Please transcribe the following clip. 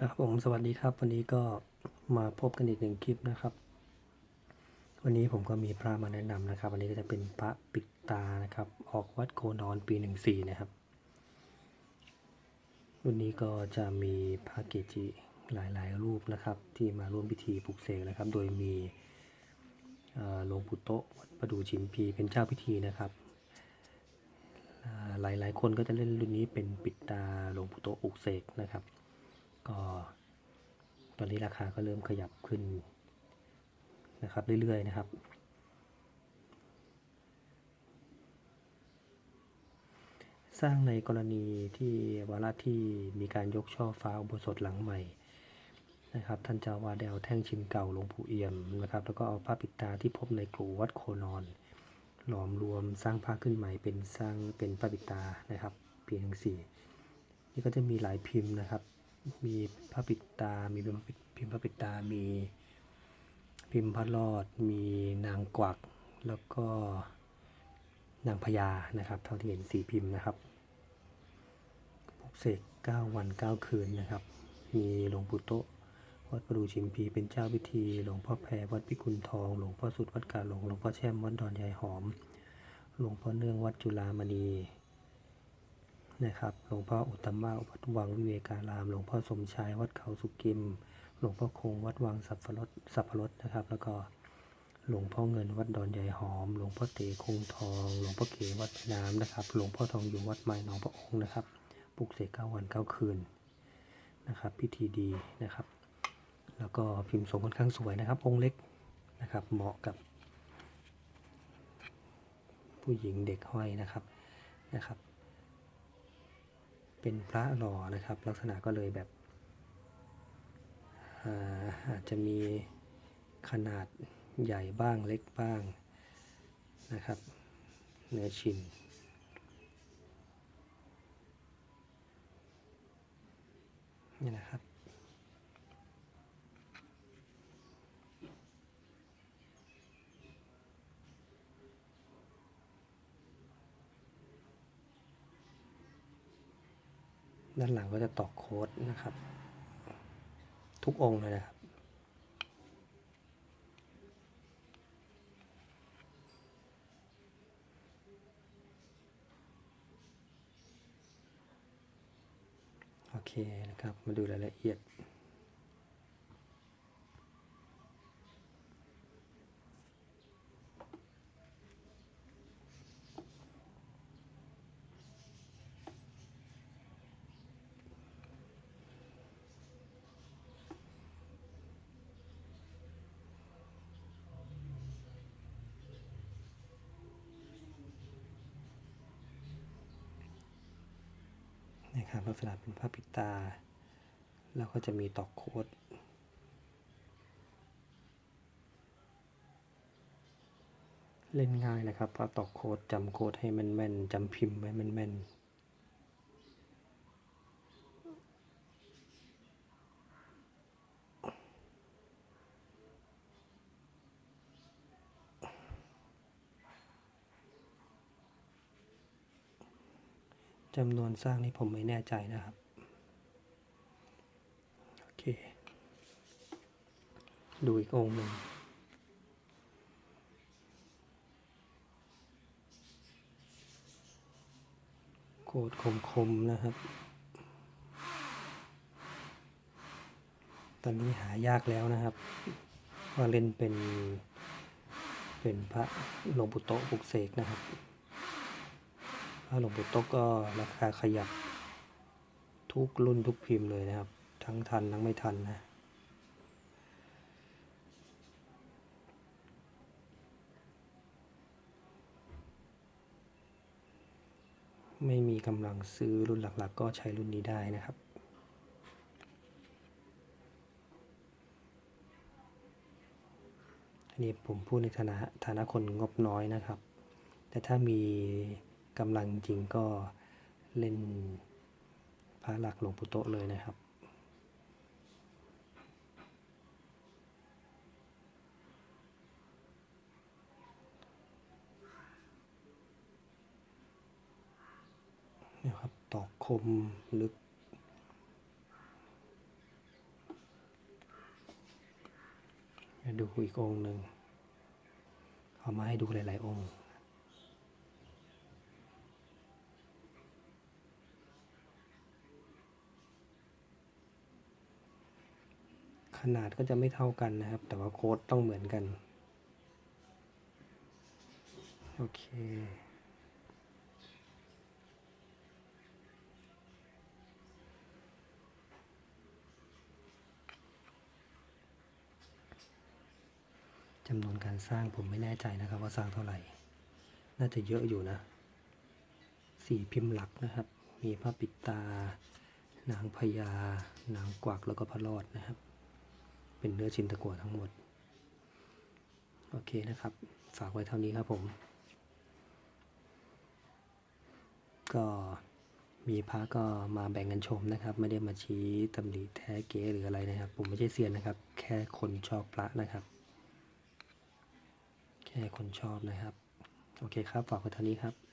ครับผมสวัสดีครับ วันนี้ก็มาพบกันอีกหนึ่งคลิปนะครับ วันนี้ผมก็มีพระมาแนะนำนะครับ วันนี้ก็จะเป็นพระปิดตานะครับ ออกวัดโคนอนปีหนึ่งสี่นะครับรุ่นนี้ก็จะมีพระเกจิหลาย ๆ รูปนะครับ ที่มาร่วมพิธีปลุกเสกนะครับ โดยมีหลวงปู่โตวัดประดู่ชิมพีเป็นเจ้าพิธีนะครับอ่าหลาย ๆ คนก็จะเล่นรุ่นนี้เป็นปิดตาหลวงปู่โตะปลุกเสกนะครับ ก็ตอนนี้ราคาก็เริ่มขยับขึ้นนะครับเรื่อยๆนะครับ สร้างในกรณีที่วาระที่มีการยกช่อฟ้าอุโบสถหลังใหม่นะครับท่านเจ้าวาดได้เอาแท่งชินเก่าหลวงปู่เอี่ยมนะครับ แล้วก็เอาผ้าปิดตาที่พบในกรูวัดโคนอน หลอมรวมสร้างผ้าขึ้นใหม่เป็นสร้างเป็นผ้าปิดตานะครับปีหนึ่งสี่นี่ก็จะมีหลายพิมพ์นะครับ มีพระปิดตา มีพิมพ์พิมพ์พระปิดตา มีพิมพ์พระรอด มีนางกวัก แล้วก็นางพญานะครับ เท่าที่เห็นสี่พิมพ์นะครับปลุกเสกเก้าวันเก้าคืนนะครับ มีหลวงปู่โตวัดประดูชิมพี เป็นเจ้าพิธี หลวงพ่อแพรวัดพิกุลทอง หลวงพ่อสุดวัดกาหลง หลวงพ่อแช่มวัดดอนยายหอม หลวงพ่อเนื่องวัดจุฬามณี นะครับ หลวงพ่ออุตตมะวัดวังวิเวการาม หลวงพ่อสมชายวัดเขาสุกิม หลวงพ่อคงวัดวังสัพพรสสัพพรสนะครับ แล้วก็หลวงพ่อเงินวัดดอนใหญ่หอม หลวงพ่อเตคงทอง หลวงพ่อเกวัดน้ำนะครับ หลวงพ่อทองอยู่วัดไม้หนองพระองค์นะครับปลุกเสกเก้าวันเก้าคืนนะครับ พิธีดีนะครับ แล้วก็พิมพ์ทรงค่อนข้างสวยนะครับ องค์เล็กนะครับ เหมาะกับ ผู้หญิงเด็กห้อยนะครับนะครับ เป็นพระหล่อนะครับ ลักษณะก็เลยแบบอาอาจจะมีขนาดใหญ่บ้างเล็กบ้างนะครับ เนื้อชิ้นนี่นะครับ ด้านหลังก็จะตอกโค้ดนะครับ ทุกองค์เลยนะครับ โอเคนะครับ มาดูรายละเอียด นะครับลักษณะเป็นผ้าปิดตา แล้วก็จะมีตอกโค้ดเล่นง่ายนะครับเพราตอกโค้ดจำโค้ดให้แม่นๆจำพิมพ์ไว้แม่นๆ จำนวนสร้างนี่ผมไม่แน่ใจนะครับ โอเค ดูอีกองค์หนึ่งโคดคมๆนะครับ ตอนนี้หายากแล้วนะครับว่าเล่นเป็นเป็นพระหลวงปู่โตปลุกเสกนะครับ หลวงปู่โตะก็ราคาขยับทุกรุ่นทุกพิมพ์เลยนะครับ ทั้งทันทั้งไม่ทันนะไม่มีกำลังซื้อรุ่นหลักๆ ก็ใช้รุ่นนี้ได้นะครับ อันนี้ผมพูดในฐานะฐานะคนงบน้อยนะครับ แต่ถ้ามี กำลังจริงก็เล่นพระหลักหลวงปู่โตเลยนะครับนี่ครับตอกคมลึกดูอีกองหนึ่งเอามาให้ดูหลาย ๆ องค์ ขนาดก็จะไม่เท่ากันนะครับ แต่ว่าโค้ดต้องเหมือนกัน โอเคจำนวนการสร้างผมไม่แน่ใจนะครับว่าสร้างเท่าไหร่ น่าจะเยอะอยู่นะสี่พิมพ์หลักนะครับ มีพระปิดตา นางพญานางกวักแล้วก็พระรอดนะครับ เป็นเนื้อชินตะกัวทั้งหมด โอเคนะครับ ฝากไว้เท่านี้ครับผม ก็มีพระก็มาแบ่งกันชมนะครับ ไม่ได้มาชี้ตำหนิแท้เก๋หรืออะไรนะครับ ผมไม่ใช่เซียนนะครับ แค่คนชอบพระนะครับ แค่คนชอบนะครับ โอเคครับ ฝากไว้เท่านี้ครับ